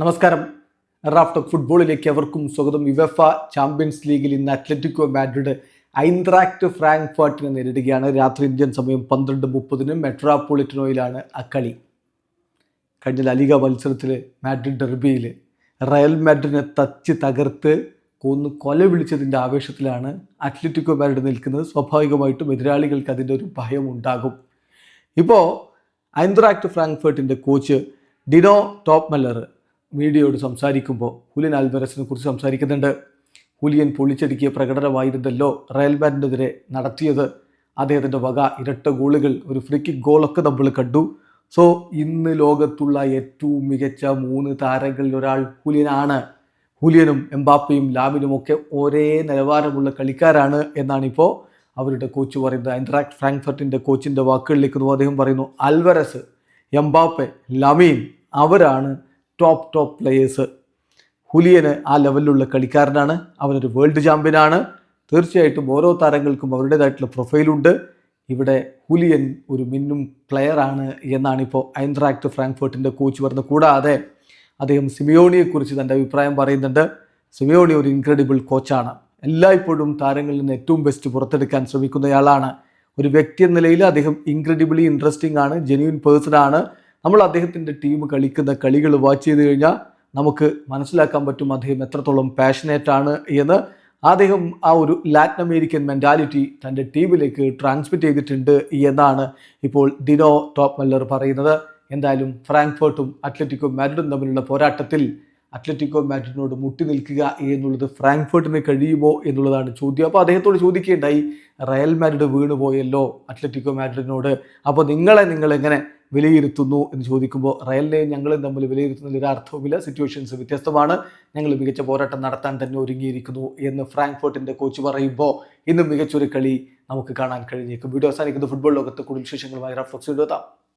നമസ്കാരം. റാഫ്റ്റ് ഫുട്ബോളിലേക്ക് അവർക്കും സ്വാഗതം. യുവഫ ചാമ്പ്യൻസ് ലീഗിൽ ഇന്ന് അത്ലറ്റിക്കോ മാഡ്രിഡ് ഐൻട്രാക്ട് ഫ്രാങ്ക്ഫർട്ടിനെ നേരിടുകയാണ്. രാത്രി ഇന്ത്യൻ സമയം പന്ത്രണ്ട് മുപ്പതിന് മെട്രോപൊളിറ്റനോയിലാണ് അക്കളി കഴിഞ്ഞ ലലിക മത്സരത്തിൽ മാഡ്രിഡ് ഡെർബിയിൽ റയൽ മാഡ്രിഡിനെ തച്ച് തകർത്ത് കൊന്ന് കൊല വിളിച്ചതിന്റെ ആവേശത്തിലാണ് അത്ലറ്റിക്കോ മാഡ്രിഡ് നിൽക്കുന്നത്. സ്വാഭാവികമായിട്ടും എതിരാളികൾക്ക് അതിന്റെ ഒരു ഭയം ഉണ്ടാകും. ഇപ്പോൾ ഐൻട്രാക്ട് ഫ്രാങ്ക്ഫർട്ടിന്റെ കോച്ച് ഡിനോ ടോപ്പ് മെല്ലർ മീഡിയയോട് സംസാരിക്കുമ്പോൾ ഹുലിയൻ ആൽബറസിനെ കുറിച്ച് സംസാരിക്കുന്നുണ്ട്. ഹുലിയൻ പൊളിച്ചടുക്കിയ പ്രകടനമായിരുന്നല്ലോ റയൽ മാഡിനെതിരെ നടത്തിയത്. അദ്ദേഹത്തിന്റെ വക ഇരട്ട ഗോളുകൾ ഒരു ഫ്രീ കിക്ക് ഗോളൊക്കെ നമ്മൾ കണ്ടു. സോ ഇന്ന് ലോകത്തുള്ള ഏറ്റവും മികച്ച മൂന്ന് താരങ്ങളിൽ ഒരാൾ ഹുലിയനാണ് ഹുലിയനും എംബാപ്പയും ലാമിനും ഒക്കെ ഒരേ നിലവാരമുള്ള കളിക്കാരാണ് എന്നാണിപ്പോൾ അവരുടെ കോച്ച് പറയുന്നത്. ആൻഡ്രാക്ട് ഫ്രാങ്ക്ഫർട്ടിന്റെ കോച്ചിന്റെ വാക്കുകളിലേക്ക് അദ്ദേഹം പറയുന്നു അൽവരസ് എംബാപ്പെ ലമീൻ അവരാണ് ടോപ്പ് ടോപ്പ് പ്ലെയേഴ്സ് ഹുലിയന് ആ ലെവലിലുള്ള കളിക്കാരനാണ്. അവനൊരു വേൾഡ് ചാമ്പ്യനാണ് തീർച്ചയായിട്ടും ഓരോ താരങ്ങൾക്കും അവരുടേതായിട്ടുള്ള പ്രൊഫൈലുണ്ട് ഇവിടെ ഹുലിയൻ ഒരു മിന്നും പ്ലെയറാണ് എന്നാണ് ഇപ്പോൾ ഐൻട്രാക്ട് ഫ്രാങ്ക്ഫേർട്ടിന്റെ കോച്ച് പറഞ്ഞത് കൂടാതെ അദ്ദേഹം സിമിയോണിയെക്കുറിച്ച് തന്റെ അഭിപ്രായം പറയുന്നുണ്ട്. സിമിയോണി ഒരു ഇൻക്രെഡിബിൾ കോച്ചാണ് എല്ലായ്പ്പോഴും താരങ്ങളിൽ നിന്ന് ഏറ്റവും ബെസ്റ്റ് പുറത്തെടുക്കാൻ ശ്രമിക്കുന്നയാളാണ്. ഒരു വ്യക്തി എന്ന നിലയിൽ അദ്ദേഹം ഇൻക്രെഡിബിളി ഇൻട്രസ്റ്റിംഗ് ആണ് ജെന്യൂൻ പേഴ്സൺ ആണ്. നമ്മൾ അദ്ദേഹത്തിന്റെ ടീം കളിക്കുന്ന കളികൾ വാച്ച് ചെയ്ത് കഴിഞ്ഞാൽ നമുക്ക് മനസ്സിലാക്കാൻ പറ്റും അദ്ദേഹം എത്രത്തോളം പാഷനേറ്റ് ആണ് എന്ന്. അദ്ദേഹം ആ ഒരു ലാറ്റിൻ അമേരിക്കൻ മെന്റാലിറ്റി തന്റെ ടീമിലേക്ക് ട്രാൻസ്മിറ്റ് ചെയ്തിട്ടുണ്ട് എന്നാണ് ഇപ്പോൾ ഡിനോ ടോപ്പ് മെല്ലർ പറയുന്നത്. എന്തായാലും ഫ്രാങ്ക്ഫർട്ടും അത്ലറ്റിക്കോ മാഡ്രിഡും തമ്മിലുള്ള പോരാട്ടത്തിൽ അത്ലറ്റിക്കോ മാഡ്രിഡിനോട് മുട്ടി നിൽക്കുക എന്നുള്ളത് ഫ്രാങ്ക്ഫർട്ടിന് കഴിയുമോ എന്നുള്ളതാണ് ചോദ്യം. അപ്പോൾ അദ്ദേഹത്തോട് ചോദിക്കേണ്ടായി റയൽ മാഡ്രിഡ് വീണുപോയല്ലോ അത്ലറ്റിക്കോ മാഡ്രിഡിനോട്. അപ്പോൾ നിങ്ങളെ നിങ്ങൾ എങ്ങനെ വിലയിരുത്തുന്നു എന്ന് ചോദിക്കുമ്പോൾ റയലിനെയും ഞങ്ങളും തമ്മിൽ വിലയിരുത്തുന്നതിൽ ഒരു അർത്ഥവുമില്ല. സിറ്റുവേഷൻസ് വ്യത്യസ്തമാണ്. ഞങ്ങൾ മികച്ച പോരാട്ടം നടത്താൻ തന്നെ ഒരുങ്ങിയിരിക്കുന്നു എന്ന് ഫ്രാങ്ക്ഫോർട്ടിന്റെ കോച്ച് പറയുമ്പോൾ ഇന്ന് മികച്ചൊരു കളി നമുക്ക് കാണാൻ കഴിഞ്ഞേക്കും. വീഡിയോ അവസാനിക്കുന്ന. ഫുട്ബോൾ ലോകത്ത് കൂടുതൽ വിശേഷങ്ങളുമായി റഫ്ലക്സ് എത്താം.